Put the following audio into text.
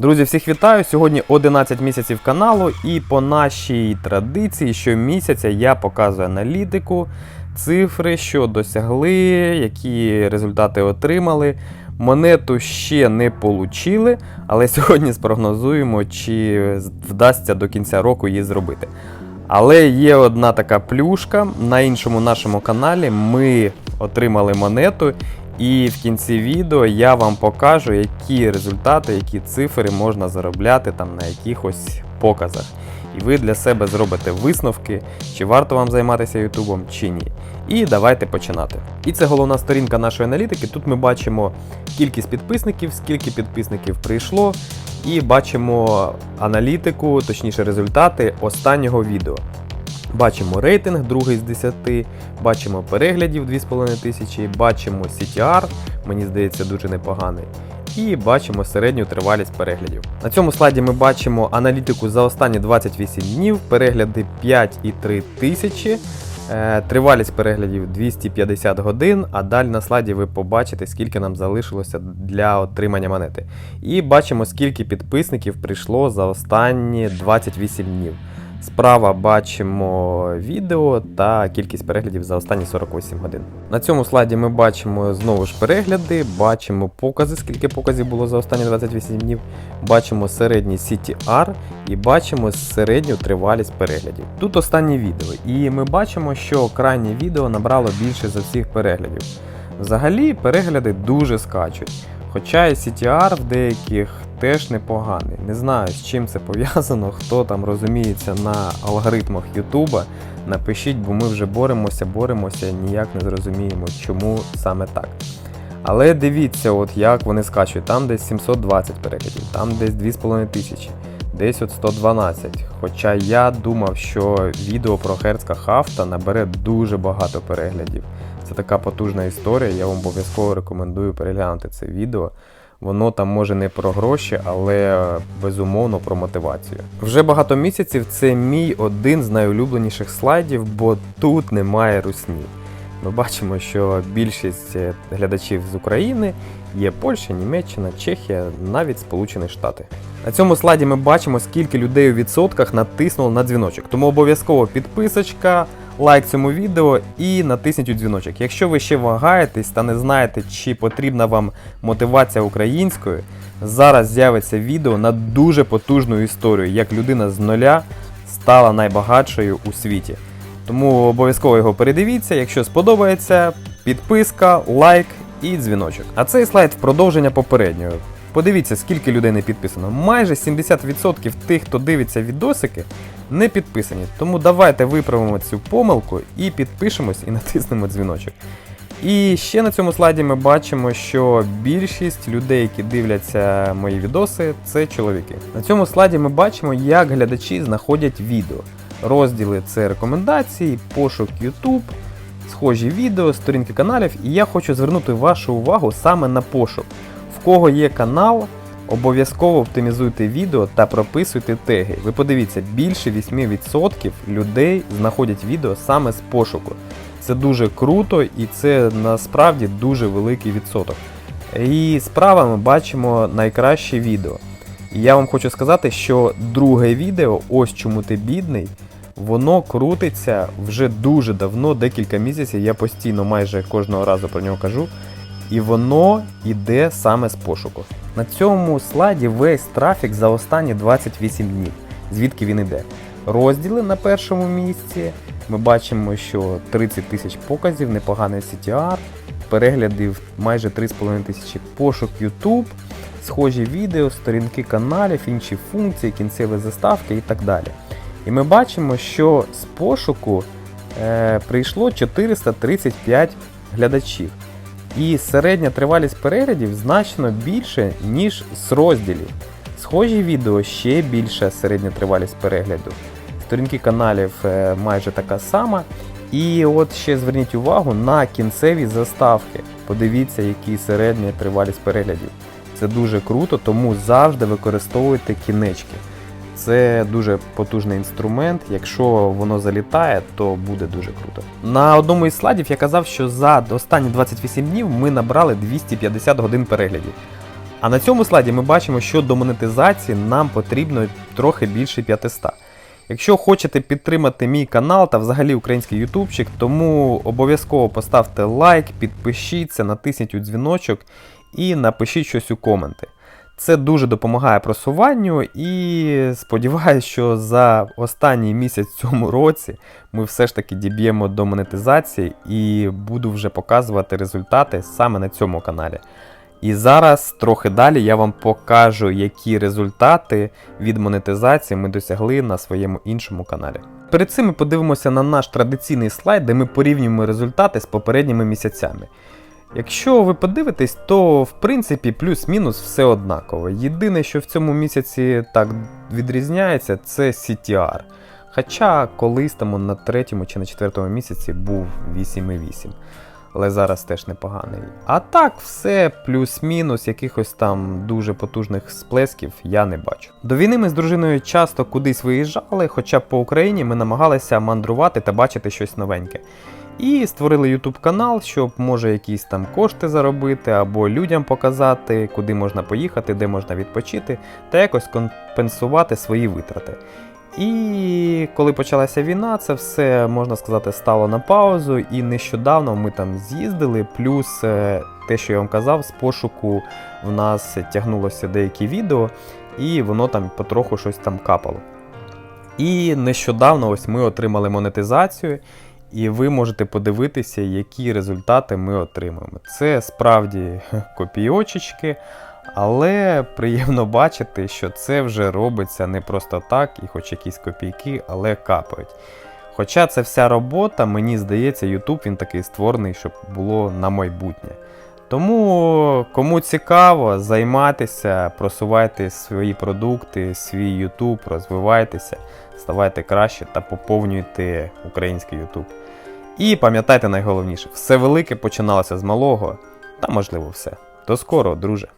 Друзі, всіх вітаю! Сьогодні 11 місяців каналу, і по нашій традиції щомісяця я показую аналітику, цифри, що досягли, які результати отримали. Монету ще не получили, але сьогодні спрогнозуємо, чи вдасться до кінця року її зробити. Але є одна така плюшка. На іншому нашому каналі ми отримали монету, і в кінці відео я вам покажу, які результати, які цифри можна заробляти там на якихось показах. І ви для себе зробите висновки, чи варто вам займатися Ютубом, чи ні. І давайте починати. І це головна сторінка нашої аналітики. Тут ми бачимо кількість підписників, скільки підписників прийшло, і бачимо аналітику, точніше результати останнього відео. Бачимо рейтинг, другий з 10, бачимо переглядів 2500, бачимо CTR, мені здається, дуже непоганий. І бачимо середню тривалість переглядів. На цьому слайді ми бачимо аналітику за останні 28 днів, перегляди 5,3 тисячі, е, тривалість переглядів 250 годин, а далі на слайді ви побачите, скільки нам залишилося для отримання монети. І бачимо, скільки підписників прийшло за останні 28 днів. Справа бачимо відео та кількість переглядів за останні 48 годин. На цьому слайді ми бачимо знову ж перегляди, бачимо покази, скільки показів було за останні 28 днів, бачимо середній CTR і бачимо середню тривалість переглядів. Тут останнє відео, і ми бачимо, що крайнє відео набрало більше за всіх переглядів. Взагалі перегляди дуже скачуть. Хоча і CTR в деяких теж непоганий. Не знаю, з чим це пов'язано, хто там розуміється на алгоритмах Ютуба. Напишіть, бо ми вже боремося, боремося, ніяк не зрозуміємо, чому саме так. Але дивіться, от як вони скачують. Там десь 720 переглядів, там десь 2500, десь от 112. Хоча я думав, що відео про Херцка Хафта набере дуже багато переглядів. Це така потужна історія, я вам обов'язково рекомендую переглянути це відео. Воно там може не про гроші, але безумовно про мотивацію. Вже багато місяців це мій один з найулюбленіших слайдів, бо тут немає русні. Ми бачимо, що більшість е, глядачів з України є Польща, Німеччина, Чехія, навіть Сполучені Штати. На цьому слайді ми бачимо, скільки людей у відсотках натиснуло на дзвіночок. Тому обов'язково підписочка, лайк цьому відео і натисніть у дзвіночок. Якщо ви ще вагаєтесь та не знаєте, чи потрібна вам мотивація українською, зараз з'явиться відео на дуже потужну історію, як людина з нуля стала найбагатшою у світі. Тому обов'язково його передивіться. Якщо сподобається, підписка, лайк і дзвіночок. А цей слайд в продовження попереднього. Подивіться, скільки людей не підписано. Майже 70% тих, хто дивиться відосики, не підписані. Тому давайте виправимо цю помилку і підпишемось і натиснемо дзвіночок. І ще на цьому слайді ми бачимо, що більшість людей, які дивляться мої відоси, це чоловіки. На цьому слайді ми бачимо, як глядачі знаходять відео. Розділи це рекомендації, пошук YouTube, схожі відео, сторінки каналів. І я хочу звернути вашу увагу саме на пошук. Кого є канал, обов'язково оптимізуйте відео та прописуйте теги. Ви подивіться, більше 8% людей знаходять відео саме з пошуку. Це дуже круто і це насправді дуже великий відсоток. І справа ми бачимо найкраще відео. І я вам хочу сказати, що друге відео, ось чому ти бідний, воно крутиться вже дуже давно, декілька місяців. Я постійно майже кожного разу про нього кажу. І воно йде саме з пошуку. На цьому слайді весь трафік за останні 28 днів. Звідки він йде? Розділи на першому місці. Ми бачимо, що 30 тисяч показів, непоганий CTR, переглядів майже 3,5 тисячі пошук YouTube, схожі відео, сторінки каналів, інші функції, кінцеві заставки і так далі. І ми бачимо, що з пошуку е, прийшло 435 глядачів. І середня тривалість переглядів значно більше, ніж з розділів. Схожі відео ще більша середня тривалість перегляду. Сторінки каналів е, майже така сама. І от ще зверніть увагу на кінцеві заставки. Подивіться, які середня тривалість переглядів. Це дуже круто, тому завжди використовуйте кінечки. Це дуже потужний інструмент. Якщо воно залітає, то буде дуже круто. На одному із слайдів я казав, що за останні 28 днів ми набрали 250 годин переглядів. А на цьому слайді ми бачимо, що до монетизації нам потрібно трохи більше 500. Якщо хочете підтримати мій канал та взагалі український ютубчик, тому обов'язково поставте лайк, підпишіться, натисніть у дзвіночок і напишіть щось у коменти. Це дуже допомагає просуванню і сподіваюся, що за останній місяць цьому році ми все ж таки діб'ємо до монетизації і буду вже показувати результати саме на цьому каналі. І зараз трохи далі я вам покажу, які результати від монетизації ми досягли на своєму іншому каналі. Перед цим ми подивимося на наш традиційний слайд, де ми порівнюємо результати з попередніми місяцями. Якщо ви подивитесь, то в принципі плюс-мінус все однаково. Єдине, що в цьому місяці так відрізняється, це CTR. Хоча колись там на третьому чи на четвертому місяці був 8,8. Але зараз теж непоганий. А так, все плюс-мінус, якихось там дуже потужних сплесків я не бачу. До війни ми з дружиною часто кудись виїжджали, хоча по Україні ми намагалися мандрувати та бачити щось новеньке. І створили YouTube канал, щоб може якісь там кошти заробити, або людям показати, куди можна поїхати, де можна відпочити, та якось компенсувати свої витрати. І коли почалася війна, це все можна сказати стало на паузу. І нещодавно ми там з'їздили. Плюс е, те, що я вам казав, з пошуку в нас тягнулося деякі відео, і воно там потроху щось там капало. І нещодавно ось ми отримали монетизацію, і ви можете подивитися, які результати ми отримуємо. Це справді копійочечки. Але приємно бачити, що це вже робиться не просто так, і хоч якісь копійки, але капають. Хоча це вся робота, мені здається, YouTube він такий створений, щоб було на майбутнє. Тому, кому цікаво, займайтеся, просувайте свої продукти, свій YouTube, розвивайтеся, ставайте краще та поповнюйте український YouTube. І пам'ятайте найголовніше, все велике починалося з малого, та можливо все. До скорого, друже!